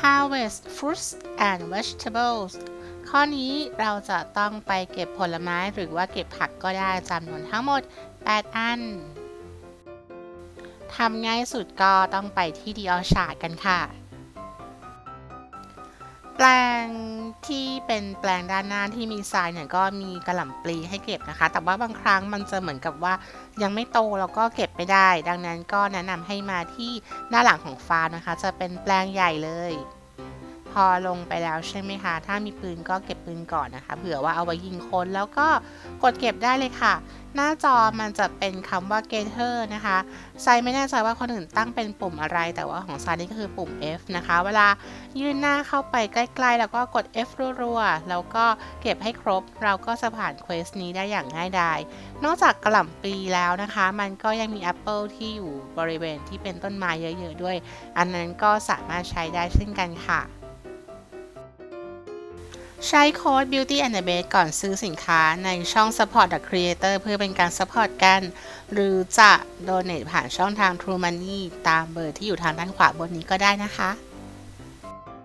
harvest fruits and vegetables ข้อนี้เราจะต้องไปเก็บผลไม้หรือว่าเก็บผักก็ได้จำนวนทั้งหมด 8 อันทำง่ายสุดก็ต้องไปที่ดีออชาร์ดกันค่ะ แปลงที่เป็นแปลงด้านหน้าที่มีทรายเนี่ยก็มีกระหล่ำปลีให้เก็บนะคะ แต่ว่าบางครั้งมันจะเหมือนกับว่ายังไม่โตแล้วก็เก็บไม่ได้ ดังนั้นก็แนะนำให้มาที่หน้าหลังของฟาร์มนะคะ จะเป็นแปลงใหญ่เลย พอลงไปแล้วใช่ไหมคะ ถ้ามีปืนก็เก็บปืนก่อนนะคะ เผื่อว่าเอาไว้ยิงคนแล้วก็กดเก็บได้เลยค่ะ หน้าจอมันจะเป็นคำว่า Gator นะคะไซไม่แน่ใจว่าคนอื่นตั้งเป็นปุ่มอะไร แต่ว่าของซานี่ก็คือปุ่ม F นะคะ เวลายื่นหน้าเข้าไปใกล้ๆ แล้วก็กด F รัวๆ แล้วก็เก็บให้ครบ เราก็จะผ่านเควสนี้ได้อย่างง่ายดาย นอกจากกระหล่ำปีแล้วนะคะ มันก็ยังมีแอปเปิลที่อยู่บริเวณที่เป็นต้นไม้เยอะ ๆ ด้วย อันนั้นก็สามารถใช้ได้เช่นกันค่ะ ใช้โค้ด Beauty and the Beast ก่อนซื้อสินค้าในช่อง Support the Creator เพื่อเป็นการ support กัน หรือจะ donate ผ่านช่องทาง True Money ตามเบอร์ที่อยู่ทางด้านขวาบนนี้ก็ได้นะคะ